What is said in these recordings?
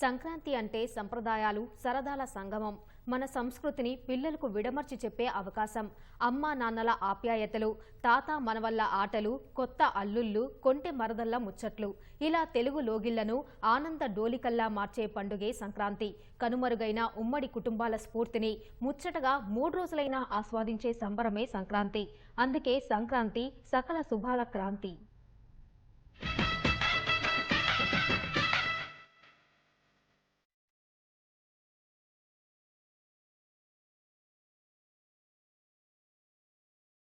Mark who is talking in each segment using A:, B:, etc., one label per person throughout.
A: సంక్రాంతి అంటే సంప్రదాయాలు సరదాల సంగమం. మన సంస్కృతిని పిల్లలకు విడమర్చి చెప్పే అవకాశం. అమ్మా నాన్నల ఆప్యాయతలు తాత మనవల్ల ఆటలు కొత్త అల్లుళ్ళు కొంటె మరదల్ల ముచ్చట్లు. ఇలా తెలుగు లోగిళ్ళను ఆనంద డోలికల్లా మార్చే పండుగే సంక్రాంతి. కనుమరుగైన ఉమ్మడి కుటుంబాల స్ఫూర్తిని ముచ్చటగా మూడు రోజులైనా ఆస్వాదించే సంబరమే సంక్రాంతి. అందుకే సంక్రాంతి సకల శుభాల క్రాంతి.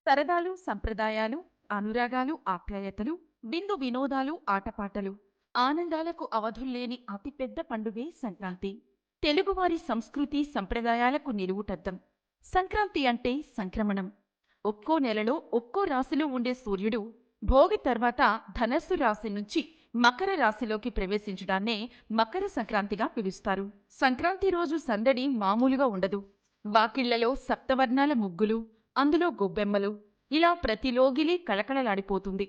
B: సరదాలు సంప్రదాయాలు అనురాగాలు ఆప్యాయతలు బిందు వినోదాలు ఆటపాటలు ఆనందాలకు అవధుల్లేని అతిపెద్ద పండుగే సంక్రాంతి. తెలుగువారి సంస్కృతి సంప్రదాయాలకు నిలువుటద్దం. సంక్రాంతి అంటే సంక్రమణం. ఒక్కో నెలలో ఒక్కో రాశిలో ఉండే సూర్యుడు భోగి తర్వాత ధనస్సు రాశి నుంచి మకర రాశిలోకి ప్రవేశించడాన్నే మకర సంక్రాంతిగా పిలుస్తారు. సంక్రాంతి రోజు సందడి మామూలుగా ఉండదు. వాకిళ్ళలో సప్తవర్ణాల ముగ్గులు అందులో గొబ్బెమ్మలు ఇలా ప్రతి లోగిలి కళకళలాడిపోతుంది.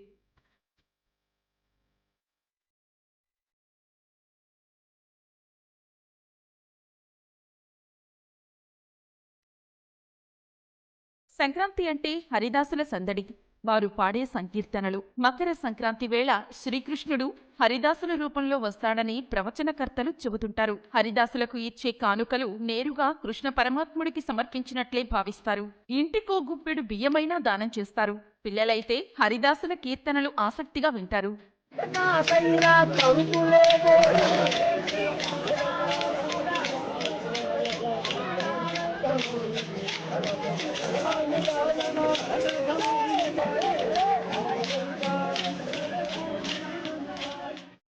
B: సంక్రాంతి అంటే హరిదాసుల సందడి. వారు పాడే సంకీర్తనలు. మకర సంక్రాంతి వేళ శ్రీకృష్ణుడు హరిదాసుల రూపంలో వస్తాడని ప్రవచనకర్తలు చెబుతుంటారు. హరిదాసులకు ఇచ్చే కానుకలు నేరుగా కృష్ణ పరమాత్ముడికి సమర్పించినట్లే భావిస్తారు. ఇంటికో గుప్పెడు బియ్యమైనా దానం చేస్తారు. పిల్లలైతే హరిదాసుల కీర్తనలు ఆసక్తిగా వింటారు.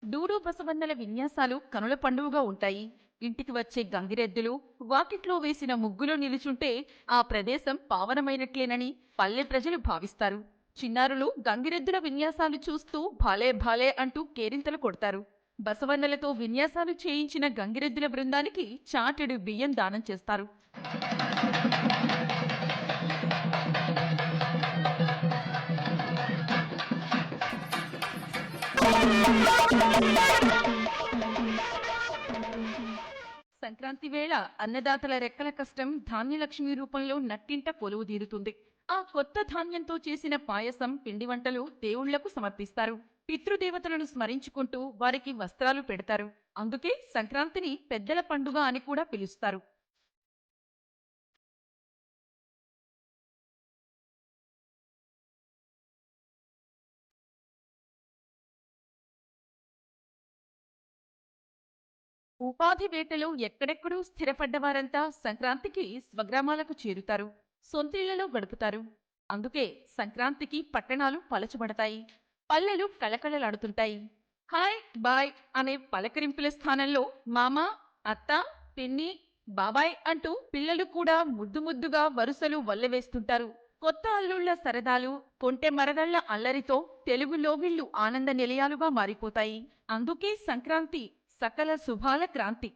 B: డూడు బసవన్నెల విన్యాసాలు కనుల పండువుగా ఉంటాయి. ఇంటికి వచ్చే గంగిరెద్దులు వాకిట్లో వేసిన ముగ్గులో నిలుచుంటే ఆ ప్రదేశం పావనమైనట్లేనని పల్లె ప్రజలు భావిస్తారు. చిన్నారులు గంగిరెద్దుల విన్యాసాలు చూస్తూ భాలే భాలే అంటూ కేరింతలు కొడతారు. బసవన్నలతో విన్యాసాలు చేయించిన గంగిరెద్దుల బృందానికి చాటెడు బియ్యం దానం చేస్తారు. సంక్రాంతి వేళ అన్నదాతల రెక్కల కష్టం ధాన్యలక్ష్మి రూపంలో నట్టింట కొలువు తీరుతుంది. ఆ కొత్త ధాన్యంతో చేసిన పాయసం పిండి వంటలు దేవుళ్ళకు సమర్పిస్తారు. పితృదేవతలను స్మరించుకుంటూ వారికి వస్త్రాలు పెడతారు. అందుకే సంక్రాంతిని పెద్దల పండుగ అని కూడా పిలుస్తారు. ఉపాధి వేటలో ఎక్కడెక్కడో స్థిరపడ్డవారంతా సంక్రాంతికి స్వగ్రామాలకు చేరుతారు సొంతిళ్ళలో గడుపుతారు. అందుకే సంక్రాంతికి పట్టణాలు పలచబడతాయి పల్లెలు కళకళలాడుతుంటాయి. హాయ్ బాయ్ అనే పలకరింపుల స్థానంలో మామ అత్త పిన్ని బాబాయ్ అంటూ పిల్లలు కూడా ముద్దు ముద్దుగా వరుసలు వల్లవేస్తుంటారు. కొత్త అల్లుళ్ళ సరదాలు కొంటె మరదళ్ళ అల్లరితో తెలుగులో లోగిళ్ళు ఆనంద నిలయాలుగా మారిపోతాయి. అందుకే సంక్రాంతి సకల శుభాల క్రాంతి.